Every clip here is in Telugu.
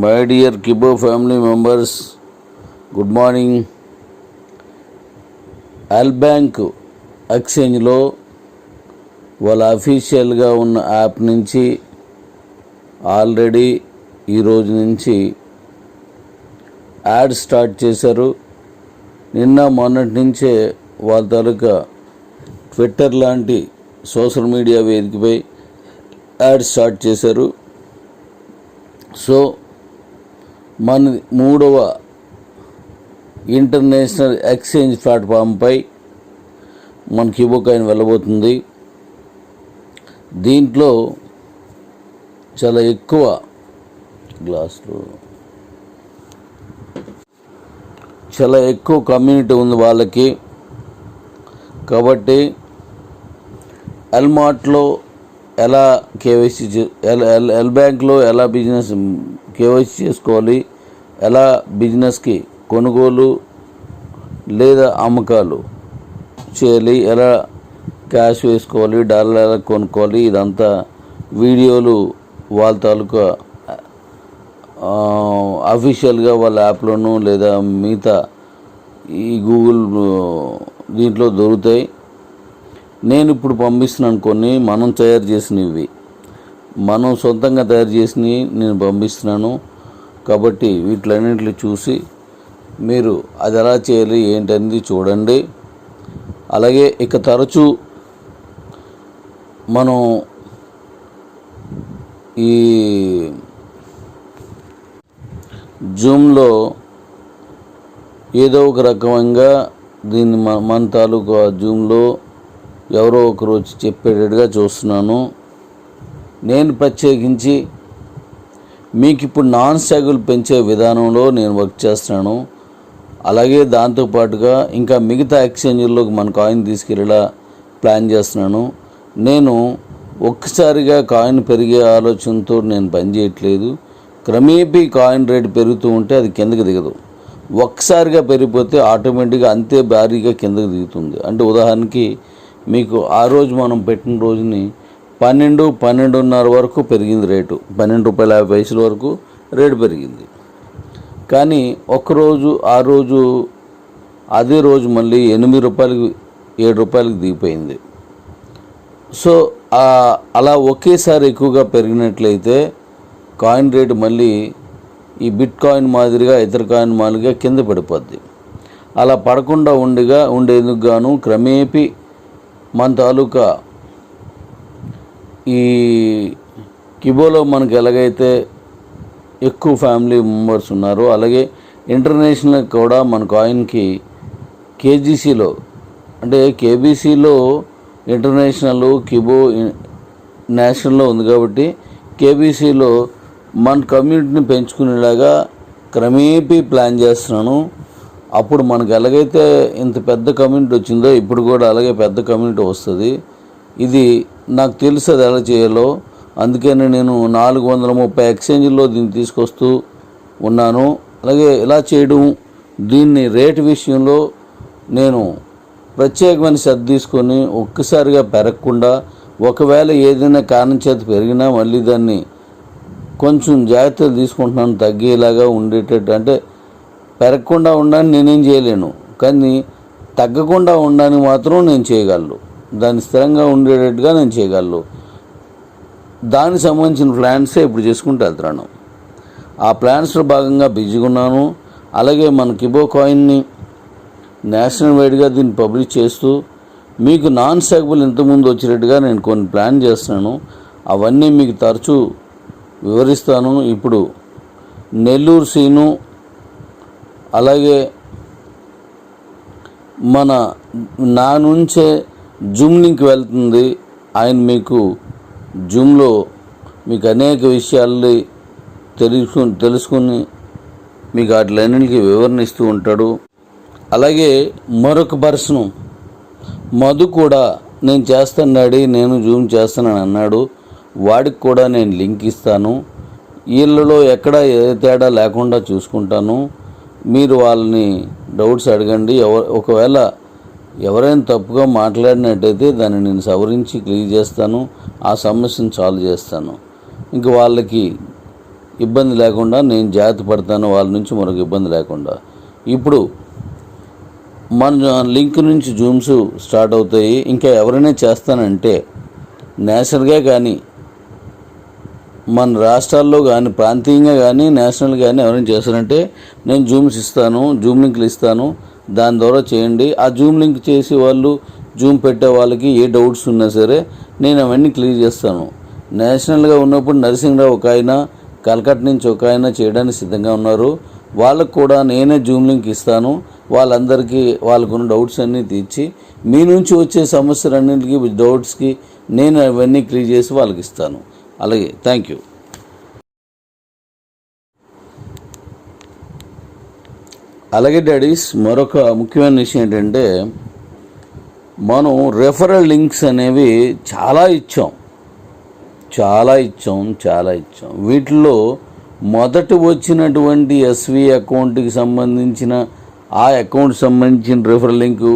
My dear కిబో family members good morning all bank ఎక్స్చేంజ్లో వాళ్ళ అఫీషియల్గా ఉన్న యాప్ నుంచి ఆల్రెడీ ఈరోజు నుంచి యాడ్ స్టార్ట్ చేశారు. నిన్న మొన్నటి నుంచే వాళ్ళ తాలూకా ట్విట్టర్ లాంటి సోషల్ మీడియా వేదికపై యాడ్ స్టార్ట్ చేశారు. సో మన మూడవ ఇంటర్నేషనల్ ఎక్స్చేంజ్ ప్లాట్ఫామ్పై మన కిబో వెళ్ళబోతుంది. దీంట్లో చాలా ఎక్కువ గ్లాసులు. చాలా ఎక్కువ కమ్యూనిటీ ఉంది వాళ్ళకి. కాబట్టి ఎల్మార్ట్లో ఎలా కేవైసీ ఎల్ ఎల్ ఎల్ బ్యాంక్లో ఎలా బిజినెస్ కేవైసీ చేసుకోవాలి. ఎలా బిజినెస్కి కొనుగోలు లేదా అమ్మకాలు చేయాలి ఎలా క్యాష్ వేసుకోవాలి డాలర్ ఎలా కొనుక్కోవాలి ఇదంతా వీడియోలు వాళ్ళ తాలూకా అఫీషియల్గా వాళ్ళ యాప్లోనూ లేదా మిగతా ఈ గూగుల్ దీంట్లో దొరుకుతాయి. నేను ఇప్పుడు పంపిస్తున్నాను కొన్ని మనం తయారు చేసినవి. మనం సొంతంగా తయారు చేసినవి నేను పంపిస్తున్నాను. కాబట్టి వీటిలన్నింటిని చూసి మీరు అది ఎలా చేయాలి ఏంటనేది చూడండి. అలాగే ఇక తరచూ మనం ఈ జూమ్లో ఏదో ఒక రకంగా దీన్ని మన మన తాలూకా జూమ్లో ఎవరో ఒకరు వచ్చి చెప్పేటట్టుగా చూస్తున్నాను. నేను ప్రత్యేకించి మీకు ఇప్పుడు నాన్ స్టాగులు పెంచే విధానంలో నేను వర్క్ చేస్తున్నాను. అలాగే దాంతోపాటుగా ఇంకా మిగతా ఎక్స్చేంజ్లోకి మన కాయిన్ తీసుకెళ్ళేలా ప్లాన్ చేస్తున్నాను. నేను ఒక్కసారిగా కాయిన్ పెరిగే ఆలోచనతో నేను పనిచేయట్లేదు క్రమేపీ కాయిన్ రేట్ పెరుగుతూ ఉంటే అది కిందకి దిగదు. ఒక్కసారిగా పెరిగిపోతే ఆటోమేటిక్గా అంతే భారీగా కిందకి దిగుతుంది. అంటే ఉదాహరణకి మీకు ఆ రోజు మనం పెట్టిన రోజుని పన్నెండు పన్నెండున్నర వరకు పెరిగింది రేటు. పన్నెండు రూపాయల యాభై పైసల వరకు రేటు పెరిగింది. కానీ ఒక్కరోజు ఆ రోజు అదే రోజు మళ్ళీ ఎనిమిది రూపాయలకి ఏడు రూపాయలకి దిగిపోయింది. సో అలా ఒకేసారి ఎక్కువగా పెరిగినట్లయితే కాయిన్ రేటు మళ్ళీ ఈ బిట్ కాయిన్ మాదిరిగా ఇతర కాయిన్ మాదిరిగా కింద పడిపోద్ది. అలా పడకుండా ఉండగా ఉండేందుకు గాను క్రమేపీ మన తాలూకా ఈ కిబోలో మనకు ఎలాగైతే ఎక్కువ ఫ్యామిలీ మెంబర్స్ ఉన్నారో అలాగే ఇంటర్నేషనల్ కూడా మన కాయిన్కి కేజీసీలో అంటే కేబీసీలో ఇంటర్నేషనల్ కిబో నేషనల్లో ఉంది కాబట్టి కేబీసీలో మన కమ్యూనిటీని పెంచుకునేలాగా క్రమేపీ ప్లాన్ చేస్తున్నాను. అప్పుడు మనకు ఎలాగైతే ఇంత పెద్ద కమ్యూనిటీ వచ్చిందో ఇప్పుడు కూడా అలాగే పెద్ద కమ్యూనిటీ వస్తుంది. ఇది నాకు తెలుసు అది ఎలా చేయాలో. అందుకని నేను నాలుగు వందల ముప్పై ఎక్స్చేంజ్లో దీన్ని తీసుకొస్తూ ఉన్నాను. అలాగే ఇలా చేయడం దీన్ని రేటు విషయంలో నేను ప్రత్యేకమైన శ్రద్ధ తీసుకొని ఒక్కసారిగా పెరగకుండా ఒకవేళ ఏదైనా కారణం చేత పెరిగినా మళ్ళీ దాన్ని కొంచెం జాగ్రత్తలు తీసుకుంటున్నాను తగ్గేలాగా ఉండేటట్టు. అంటే పెరగకుండా ఉండడానికి నేనేం చేయలేను. కానీ తగ్గకుండా ఉండడానికి మాత్రం నేను చేయగలను. దాన్ని స్థిరంగా ఉండేటట్టుగా నేను చేయగలను. దానికి సంబంధించిన ప్లాన్సే ఇప్పుడు చేసుకుంటూ వెళ్తున్నాను. ఆ ప్లాన్స్లో భాగంగా బిజీగా ఉన్నాను. అలాగే మన కిబో కాయిన్ని నేషనల్ వైడ్గా దీన్ని పబ్లిష్ చేస్తూ మీకు నాన్ సెగబుల్ ఇంతకుముందు వచ్చినట్టుగా నేను కొన్ని ప్లాన్ చేస్తున్నాను. అవన్నీ మీకు తరచూ వివరిస్తాను. ఇప్పుడు నెల్లూరు సీను అలాగే మన నా నుంచే జూమ్ లింక్ వెళ్తుంది. ఆయన మీకు జూమ్లో మీకు అనేక విషయాల్ని తెలుసు తెలుసుకుని మీకు వాటిలన్నింటికి వివరణ ఇస్తూ ఉంటాడు. అలాగే మరొక పర్సన్ మధు కూడా నేను చేస్తాను డాడీ నేను జూమ్ చేస్తానని అన్నాడు. వాడికి కూడా నేను లింక్ ఇస్తాను. వీళ్ళలో ఎక్కడ ఏ తేడా లేకుండా చూసుకుంటాను. మీరు వాళ్ళని డౌట్స్ అడగండి. ఎవ ఒకవేళ ఎవరైనా తప్పుగా మాట్లాడినట్టయితే దాన్ని నేను సవరించి క్లియర్ చేస్తాను ఆ సమస్యను సాల్వ్ చేస్తాను. ఇంక వాళ్ళకి ఇబ్బంది లేకుండా నేను జాగ్రత్త పడతాను వాళ్ళ నుంచి మరొక ఇబ్బంది లేకుండా. ఇప్పుడు మన లింక్ నుంచి జూమ్స్ స్టార్ట్ అవుతాయి. ఇంకా ఎవరైనా చేస్తానంటే నేషనల్గా కానీ మన రాష్ట్రాల్లో కానీ ప్రాంతీయంగా కానీ నేషనల్ కానీ ఎవరైనా చేస్తారంటే నేను జూమ్స్ ఇస్తాను జూమ్ లింక్లు ఇస్తాను దాని ద్వారా చేయండి. ఆ జూమ్ లింక్ చేసి వాళ్ళు జూమ్ పెట్టే వాళ్ళకి ఏ డౌట్స్ ఉన్నా సరే నేను అవన్నీ క్లియర్ చేస్తాను. నేషనల్గా ఉన్నప్పుడు నరసింహరావు ఒక ఆయన కలకట్ నుంచి ఒక ఆయన చేయడానికి సిద్ధంగా ఉన్నారు. వాళ్ళకు కూడా నేనే జూమ్ లింక్ ఇస్తాను. వాళ్ళందరికీ వాళ్ళకున్న డౌట్స్ అన్నీ తీర్చి మీ నుంచి వచ్చే సమస్యలన్నింటికి డౌట్స్కి నేను అవన్నీ క్లియర్ చేసి వాళ్ళకి ఇస్తాను. అలాగే థ్యాంక్ యూ అలాగే డాడీస్ మరొక ముఖ్యమైన విషయం ఏంటంటే మనం రెఫరల్ లింక్స్ అనేవి చాలా ఇచ్చాం. చాలా ఇచ్చాం చాలా ఇచ్చాం. వీటిలో మొదట వచ్చినటువంటి ఎస్వి అకౌంట్కి సంబంధించిన ఆ అకౌంట్ సంబంధించిన రెఫరల్ లింకు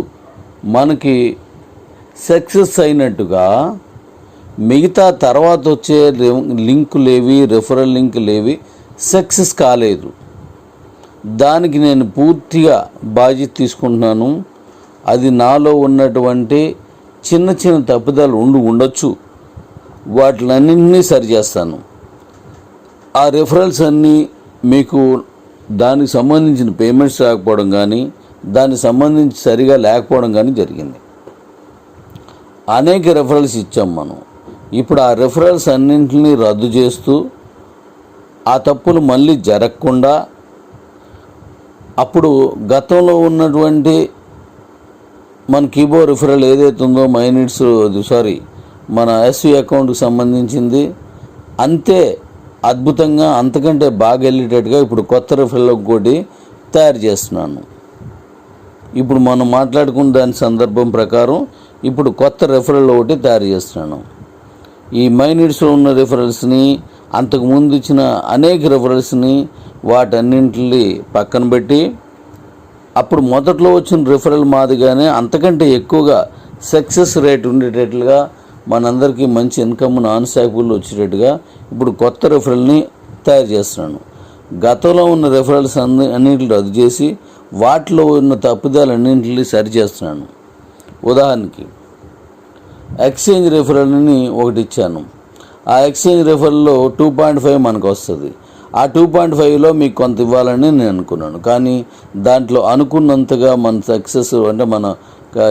మనకి సక్సెస్ అయినట్టుగా మిగతా తర్వాత వచ్చే లింకులేవి రెఫరల్ లింకులేవి సక్సెస్ కాలేదు. దానికి నేను పూర్తిగా బాధ్యత తీసుకుంటున్నాను. అది నాలో ఉన్నటువంటి చిన్న చిన్న తప్పిదాలు ఉండి ఉండొచ్చు. వాటిలన్నింటినీ సరిచేస్తాను ఆ రెఫరల్స్ అన్నీ మీకు దానికి సంబంధించిన పేమెంట్స్ రాకపోవడం కానీ దానికి సంబంధించి సరిగా లేకపోవడం కానీ జరిగింది. అనేక రెఫరల్స్ ఇచ్చాం మనం. ఇప్పుడు ఆ రెఫరల్స్ అన్నింటినీ రద్దు చేస్తూ ఆ తప్పులు మళ్ళీ జరగకుండా అప్పుడు గతంలో ఉన్నటువంటి మన కీబో రిఫరల్ ఏదైతే ఉందో మైనిట్స్ సారీ మన ఎస్వి అకౌంట్కి సంబంధించింది అంతే అద్భుతంగా అంతకంటే బాగా వెళ్ళేటట్టుగా ఇప్పుడు కొత్త రిఫరల్ ఒకటి తయారు చేస్తున్నాను. ఇప్పుడు మనం మాట్లాడుకున్న దాని సందర్భం ప్రకారం ఇప్పుడు కొత్త రెఫరల్ ఒకటి తయారు చేస్తున్నాను. ఈ మైనిట్స్లో ఉన్న రిఫరెన్స్ని అంతకు ముందు ఇచ్చిన అనేక రిఫరెన్స్ని వాటన్నింటిని పక్కన పెట్టి అప్పుడు మొదట్లో వచ్చిన రిఫరల్ మాదిరిగానే అంతకంటే ఎక్కువగా సక్సెస్ రేట్ ఉండేటట్లుగా మనందరికీ మంచి ఇన్కమ్ నాన్ స్టాక్బుల్ వచ్చేటట్టుగా ఇప్పుడు కొత్త రిఫరల్ని తయారు చేస్తున్నాను. గతంలో ఉన్న రిఫరల్స్ అన్ని అన్నింటిని రద్దు చేసి వాటిలో ఉన్న తప్పుదాలు అన్నింటినీ సరి చేస్తున్నాను. ఉదాహరణకి ఎక్స్చేంజ్ రిఫరల్ని ఒకటి ఇచ్చాను. ఆ ఎక్స్చేంజ్ రిఫరల్లో టూ పాయింట్ ఫైవ్ మనకు వస్తుంది ఆ టూ పాయింట్ ఫైవ్లో మీకు కొంత ఇవ్వాలని నేను అనుకున్నాను. కానీ దాంట్లో అనుకున్నంతగా మన సక్సెస్ అంటే మన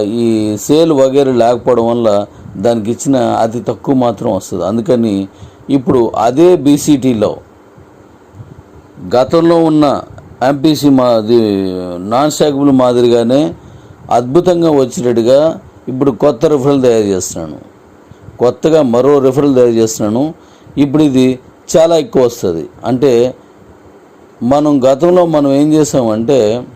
ఈ సేల్ వగేరా లేకపోవడం వల్ల దానికి ఇచ్చిన అతి తక్కువ మాత్రం వస్తుంది. అందుకని ఇప్పుడు అదే బీసీటీలో గతంలో ఉన్న ఎంపీసీ మాది నాన్ స్టాకబుల్ మాదిరిగానే అద్భుతంగా వచ్చేటట్టుగా ఇప్పుడు కొత్త రిఫరల్ తయారు చేస్తున్నాను. కొత్తగా మరో రిఫరల్ తయారు చేస్తున్నాను. ఇప్పుడు ఇది చాలా ఎక్కువ వస్తుంది. అంటే మనం గతంలో మనం ఏం చేసామంటే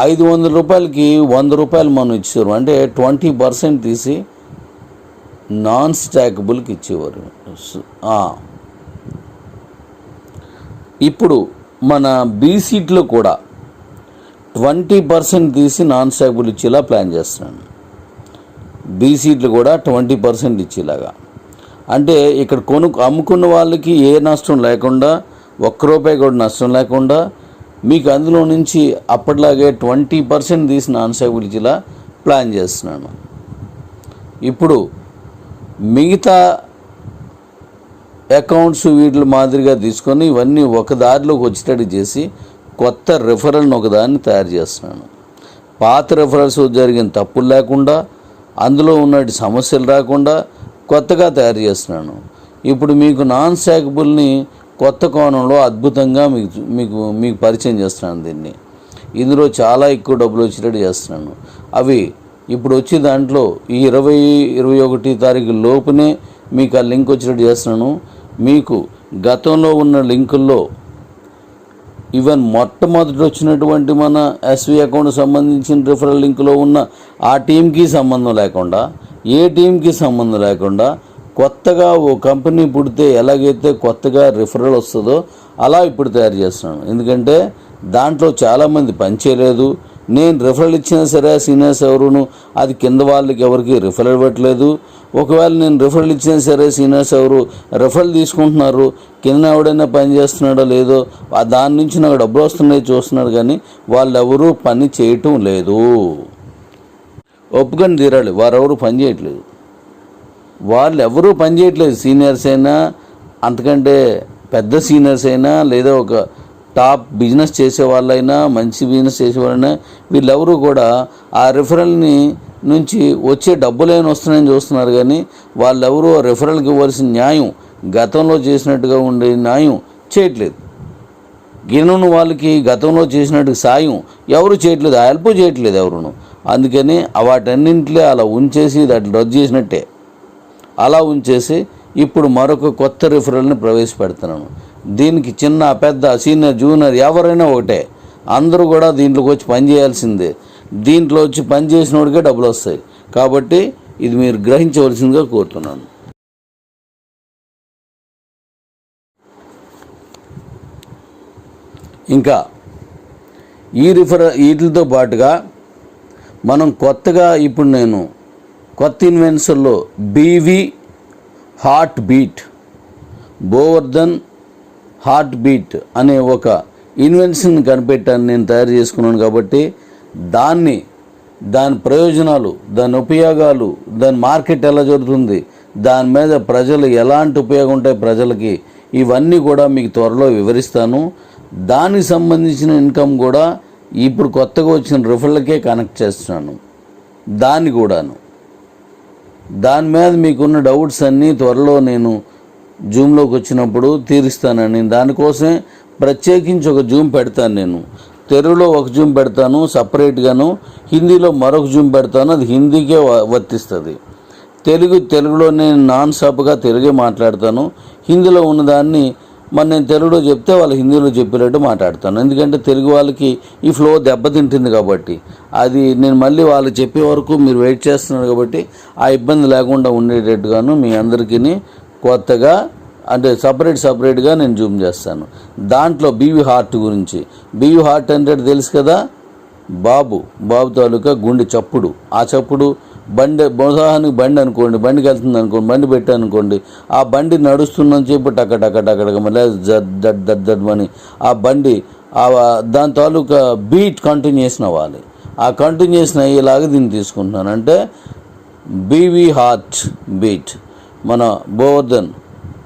ఐదు వందల రూపాయలకి వంద రూపాయలు మనం ఇచ్చేవారు. అంటే ట్వంటీ పర్సెంట్ తీసి నాన్ స్టాకబుల్కి ఇచ్చేవారు. ఇప్పుడు మన బీసీట్లో కూడా ట్వంటీ పర్సెంట్ తీసి నాన్ స్టాక్బుల్ ఇచ్చేలా ప్లాన్ చేస్తున్నాను బీసీట్లు కూడా ట్వంటీ పర్సెంట్ ఇచ్చేలాగా. అంటే ఇక్కడ కొను అమ్ముకున్న వాళ్ళకి ఏ నష్టం లేకుండా ఒక్క రూపాయి కూడా నష్టం లేకుండా మీకు అందులో నుంచి అప్పట్లాగే ట్వంటీ పర్సెంట్ తీసి నాన్ స్టాక్బుల్ ఇచ్చేలా ప్లాన్ చేస్తున్నాను ఇప్పుడు మిగతా అకౌంట్స్ వీటి మాదిరిగా తీసుకొని ఇవన్నీ ఒక దారిలోకి వచ్చేటట్టు చేసి కొత్త రెఫరల్ని ఒకదాన్ని తయారు చేస్తున్నాను. పాత రెఫరల్స్ జరిగిన తప్పులు లేకుండా అందులో ఉన్నటి సమస్యలు రాకుండా కొత్తగా తయారు చేస్తున్నాను. ఇప్పుడు మీకు నాన్ స్టాకబుల్ని కొత్త కోణంలో అద్భుతంగా మీకు మీకు మీకు పరిచయం చేస్తున్నాను దీన్ని. ఇందులో చాలా ఎక్కువ డబ్బులు వచ్చేటట్టు చేస్తున్నాను. అవి ఇప్పుడు వచ్చే దాంట్లో ఈ ఇరవై ఇరవై ఒకటి తారీఖు లోపునే మీకు ఆ లింక్ వచ్చేటట్టు చేస్తున్నాను. మీకు గతంలో ఉన్న లింకుల్లో ఈవెన్ మొట్టమొదటి వచ్చినటువంటి మన ఎస్వి అకౌంట్ సంబంధించిన రిఫరల్ లింక్లో ఉన్న ఆ టీంకి సంబంధం లేకుండా ఏ టీంకి సంబంధం లేకుండా కొత్తగా ఓ కంపెనీ పుడితే ఎలాగైతే కొత్తగా రిఫరల్ వస్తుందో అలా ఇప్పుడు తయారు చేస్తున్నాను. ఎందుకంటే దాంట్లో చాలామంది పనిచేయలేదు నేను రిఫరల్ ఇచ్చినా సరే సీనియర్స్ ఎవరును అది కింద వాళ్ళకి ఎవరికి రిఫరల్ ఇవ్వట్లేదు. ఒకవేళ నేను రిఫరల్ ఇచ్చినా సరే సీనియర్స్ ఎవరు రిఫరల్ తీసుకుంటున్నారు కింద ఎవడైనా పని చేస్తున్నాడో లేదో దాని నుంచి నాకు డబ్బులు వస్తున్నాయి చూస్తున్నాడు కానీ వాళ్ళు ఎవరూ పని చేయటం లేదు. ఒప్పుకొని తీరాలి వారెవరు పని చేయట్లేదు. వాళ్ళు ఎవరూ పని చేయట్లేదు సీనియర్స్ అయినా అంతకంటే పెద్ద సీనియర్స్ అయినా లేదా ఒక టాప్ బిజినెస్ చేసే వాళ్ళైనా మంచి బిజినెస్ చేసేవాళ్ళైనా వీళ్ళెవరూ కూడా ఆ రిఫరల్ని నుంచి వచ్చే డబ్బులైనా వస్తున్నాయని చూస్తున్నారు కానీ వాళ్ళెవరూ ఆ రిఫరల్కి ఇవ్వాల్సిన న్యాయం గతంలో చేసినట్టుగా ఉండే న్యాయం చేయట్లేదు. గిన్నెను వాళ్ళకి గతంలో చేసినట్టు సాయం ఎవరు చేయట్లేదు ఆ హెల్ప్ చేయట్లేదు ఎవరును. అందుకని వాటన్నింటిలో అలా ఉంచేసి దాన్ని రద్దు చేసినట్టే. అలా ఉంచేసి ఇప్పుడు మరొక కొత్త రిఫరల్ని ప్రవేశపెడుతున్నాను. దీనికి చిన్న పెద్ద సీనియర్ జూనియర్ ఎవరైనా ఒకటే. అందరూ కూడా దీంట్లోకి వచ్చి పని చేయాల్సిందే. దీంట్లో వచ్చి పని చేసినోడికే డబ్బులు వస్తాయి. కాబట్టి ఇది మీరు గ్రహించవలసిందిగా కోరుతున్నాను. ఇంకా ఈ రిఫర్ వీటితో పాటుగా మనం కొత్తగా ఇప్పుడు నేను కొత్త ఇన్వెన్షన్లో BV heart beat Govardhan heart beat అనే ఒక ఇన్వెన్షన్ కనిపెట్టాను నేను తయారు చేసుకున్నాను కాబట్టి దాన్ని దాని ప్రయోజనాలు దాని ఉపయోగాలు దాని మార్కెట్ ఎలా జరుగుతుంది దాని మీద ప్రజలు ఎలాంటి ఉపయోగం ఉంటాయి ప్రజలకి ఇవన్నీ కూడా మీకు త్వరలో వివరిస్తాను. దానికి సంబంధించిన ఇన్కమ్ కూడా ఇప్పుడు కొత్తగా వచ్చిన రిఫర్లకే కనెక్ట్ చేస్తున్నాను. దాన్ని కూడాను. దాని మీద మీకున్న డౌట్స్ అన్నీ త్వరలో నేను జూమ్లోకి వచ్చినప్పుడు తీరుస్తానని. దానికోసమే ప్రత్యేకించి ఒక జూమ్ పెడతాను నేను. తెలుగులో ఒక జూమ్ పెడతాను సపరేట్గాను. హిందీలో మరొక జూమ్ పెడతాను అది హిందీకే వర్తిస్తుంది. తెలుగు తెలుగులో నేను నాన్ స్టాప్గా తెలుగే మాట్లాడతాను. హిందీలో ఉన్నదాన్ని మరి నేను తెలుగులో చెప్తే వాళ్ళు హిందీలో చెప్పేటట్టు మాట్లాడతాను. ఎందుకంటే తెలుగు వాళ్ళకి ఈ ఫ్లో దెబ్బతింటుంది కాబట్టి. అది నేను మళ్ళీ వాళ్ళు చెప్పే వరకు మీరు వెయిట్ చేస్తున్నారు కాబట్టి ఆ ఇబ్బంది లేకుండా ఉండేటట్టుగాను మీ అందరికీ కొత్తగా అంటే సపరేట్ సపరేట్గా నేను జూమ్ చేస్తాను. దాంట్లో బీవీ హార్ట్ గురించి. బీవీ హార్ట్ అంటే తెలుసు కదా? బాబు బాబు తాలూకా గుండె చప్పుడు. ఆ చప్పుడు బండి ఉదాహరణకి బండి అనుకోండి బండికి వెళ్తుంది అనుకోండి బండి పెట్టానుకోండి ఆ బండి నడుస్తుందని చెప్పి టక టక టక టక మళ్ళీ దడ్ దడ్ దడ్ అని ఆ బండి దాని తాలూకా బీట్ కంటిన్యూషన్ అవ్వాలి. ఆ కంటిన్యూషన్ అయ్యేలాగా దీన్ని తీసుకుంటున్నాను. అంటే బీవీ హార్ట్ బీట్. మన గోవర్ధన్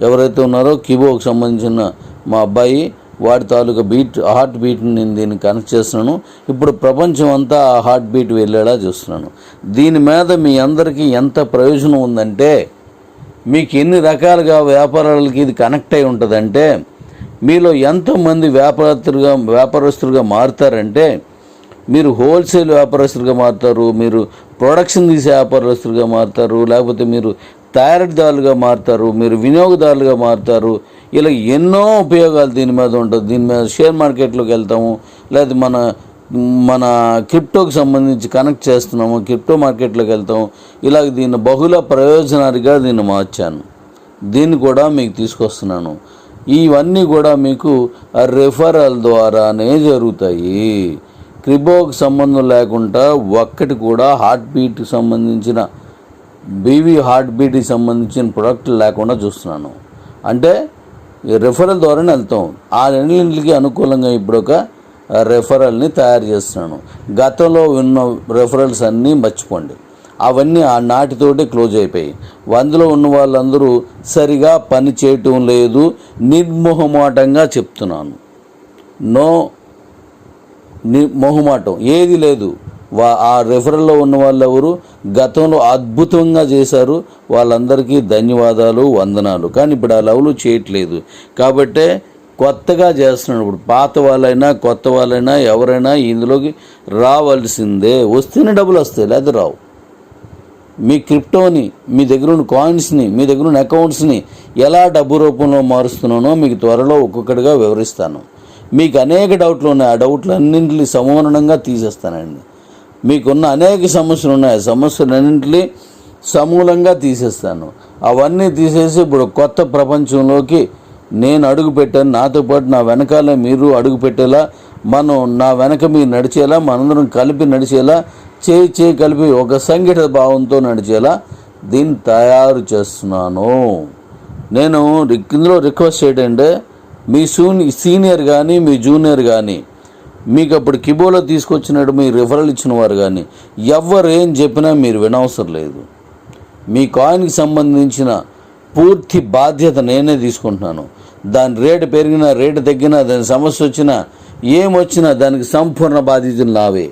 ఎవరైతే ఉన్నారో కిబోకి సంబంధించిన మా అబ్బాయి వాడి తాలూకా బీట్ హార్ట్ బీట్ని నేను దీన్ని కనెక్ట్ చేస్తున్నాను. ఇప్పుడు ప్రపంచం అంతా ఆ హార్ట్ బీట్ వెళ్ళేలా చూస్తున్నాను. దీని మీద మీ అందరికీ ఎంత ప్రయోజనం ఉందంటే మీకు ఎన్ని రకాలుగా వ్యాపారాలకి ఇది కనెక్ట్ అయి ఉంటుందంటే మీలో ఎంతోమంది వ్యాపారస్తులుగా వ్యాపారస్తులుగా మారుతారంటే మీరు హోల్సేల్ వ్యాపారస్తులుగా మారుతారు మీరు ప్రొడక్షన్ తీసే వ్యాపారస్తులుగా మారుతారు లేకపోతే మీరు తయారీదారులుగా మారుతారు మీరు వినియోగదారులుగా మారుతారు. ఇలా ఎన్నో ఉపయోగాలు దీని మీద ఉంటుంది. దీని మీద షేర్ మార్కెట్లోకి వెళ్తాము లేదా మన మన క్రిప్టోకి సంబంధించి కనెక్ట్ చేస్తున్నాము క్రిప్టో మార్కెట్లోకి వెళ్తాము. ఇలాగ దీన్ని బహుళ ప్రయోజనాలుగా దీన్ని మార్చాను. దీన్ని కూడా మీకు తీసుకొస్తున్నాను. ఇవన్నీ కూడా మీకు రెఫరల్ ద్వారానే జరుగుతాయి. క్రిబోకి సంబంధం లేకుండా ఒక్కటి కూడా హార్ట్ బీట్కి సంబంధించిన బీవీ హార్ట్ బీట్కి సంబంధించిన ప్రొడక్ట్ లేకుండా చూస్తున్నాను. అంటే రెఫరల్ ద్వారానే వెళ్తాం. ఆ రెండింటికి అనుకూలంగా ఇప్పుడు ఒక రెఫరల్ని తయారు చేస్తున్నాను. గతంలో ఉన్న రెఫరల్స్ అన్నీ మర్చిపోండి. అవన్నీ ఆ నాటితోటే క్లోజ్ అయిపోయాయి. అందులో ఉన్న వాళ్ళందరూ సరిగా పని చేయటం లేదు. నిర్మోహమాటంగా చెప్తున్నాను. నో ని మొహమాటం. ఏది లేదు. వా ఆ రెఫరల్లో ఉన్న వాళ్ళు ఎవరు గతంలో అద్భుతంగా చేశారు. వాళ్ళందరికీ ధన్యవాదాలు వందనాలు. కానీ ఇప్పుడు ఆ లెవెల్ చేయట్లేదు. కాబట్టే కొత్తగా చేస్తున్నాడు ఇప్పుడు. పాత వాళ్ళైనా కొత్త వాళ్ళైనా ఎవరైనా ఇందులోకి రావాల్సిందే. వస్తేనే డబ్బులు వస్తాయి లేదా రావు. మీ క్రిప్టోని మీ దగ్గర ఉన్న కాయిన్స్ని మీ దగ్గర ఉన్న అకౌంట్స్ని ఎలా డబ్బు రూపంలో మారుస్తున్నానో మీకు త్వరలో ఒక్కొక్కటిగా వివరిస్తాను. మీకు అనేక డౌట్లు ఉన్నాయి. ఆ డౌట్లు అన్నింటినీ సమూలంగా తీసేస్తానండి. మీకున్న అనేక సమస్యలు ఉన్నాయి. ఆ సమస్యలన్నింటినీ సమూలంగా తీసేస్తాను. అవన్నీ తీసేసి ఇప్పుడు కొత్త ప్రపంచంలోకి నేను అడుగు పెట్టాను. నాతో పాటు నా వెనకాల మీరు అడుగు పెట్టేలా మనం నా వెనక మీరు నడిచేలా మనందరం కలిపి నడిచేలా చేయి చేయి కలిపి ఒక సంఘటిత భావంతో నడిచేలా దీన్ని తయారు చేస్తున్నాను. నేను ఇందులో రిక్వెస్ట్ ఏంటంటే మీ సూని సీనియర్ కానీ మీ జూనియర్ కానీ మీకు అప్పుడు కిబోలో తీసుకొచ్చినట్టు మీ రిఫరల్ ఇచ్చిన వారు కానీ ఎవరు ఏం చెప్పినా మీరు వినవసరం లేదు. మీ కాయిన్కి సంబంధించిన పూర్తి బాధ్యత నేనే తీసుకుంటున్నాను. దాని రేటు పెరిగినా రేటు తగ్గినా దాని సమస్య వచ్చినా ఏమొచ్చినా దానికి సంపూర్ణ బాధ్యతలు నావే.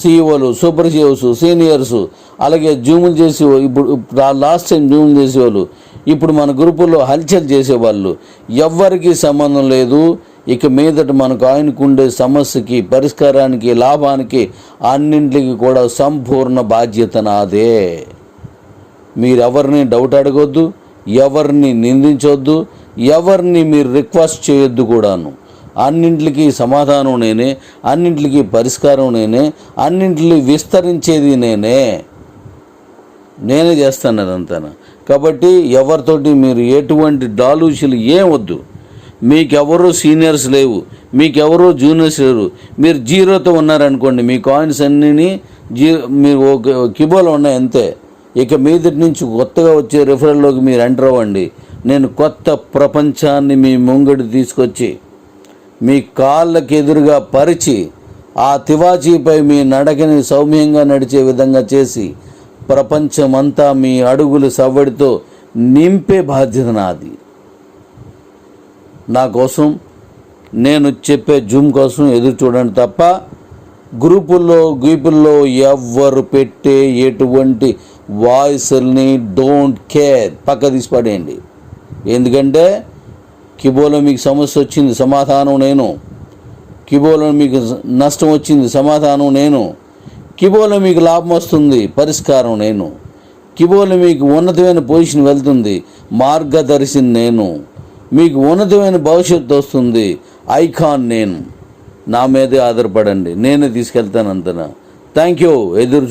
సీఈఓలు సూపర్ సీఈఓస్ సీనియర్స్ అలాగే జూములు చేసే ఇప్పుడు లాస్ట్ టైం జూములు చేసేవాళ్ళు ఇప్పుడు మన గ్రూపుల్లో హల్చల్ చేసేవాళ్ళు ఎవ్వరికీ సంబంధం లేదు. ఇక మీదట మనకు ఆయనకు ఉండే సమస్యకి పరిష్కారానికి లాభానికి అన్నింటికి కూడా సంపూర్ణ బాధ్యత నాదే. మీరెవరిని డౌట్ అడగొద్దు ఎవరిని నిందించొద్దు ఎవరిని మీరు రిక్వెస్ట్ చేయొద్దు కూడాను. అన్నింటికి సమాధానం నేనే అన్నింటికి పరిష్కారం నేనే అన్నింటిని విస్తరించేది నేనే. నేనే చేస్తాను అదంతా కాబట్టి ఎవరితోటి మీరు ఎటువంటి డాలూషులు ఏం వద్దు. మీకెవరు సీనియర్స్ లేవు మీకెవరు జూనియర్స్ లేరు. మీరు జీరోతో ఉన్నారనుకోండి మీ కాయిన్స్ అన్నీ జీ మీరు ఒక కిబోలో ఉన్నాయి అంతే. ఇక మీదటి నుంచి కొత్తగా వచ్చే రిఫరల్లోకి మీరు ఎంటర్ అవ్వండి. నేను కొత్త ప్రపంచాన్ని మీ ముంగడి తీసుకొచ్చి మీ కాళ్ళకి ఎదురుగా పరిచి ఆ తివాచీపై మీ నడకని సౌమ్యంగా నడిచే విధంగా చేసి ప్రపంచమంతా మీ అడుగులు సవ్వడితో నింపే బాధ్యత నాది. నా కోసం నేను చెప్పే జూమ్ కోసం ఎదురు చూడండి తప్ప గ్రూపుల్లో గ్రూపుల్లో ఎవ్వరు పెట్టే ఎటువంటి వాయిస్ని డోంట్ కేర్. పక్క తీసి పడేయండి. ఎందుకంటే కిబోలో మీకు సమస్య వచ్చింది సమాధానం నేను. కిబోలో మీకు నష్టం వచ్చింది సమాధానం నేను. కిబోలో మీకు లాభం వస్తుంది పరిష్కారం నేను. కిబోలో మీకు ఉన్నతమైన పొజిషన్ వెళ్తుంది మార్గదర్శిని నేను. మీకు ఉన్నతమైన భవిష్యత్తు వస్తుంది. ఐకాన్ నేను. నా మీదే ఆధారపడండి. నేనే తీసుకెళ్తాను అంతనా? Thank you. ఎదురు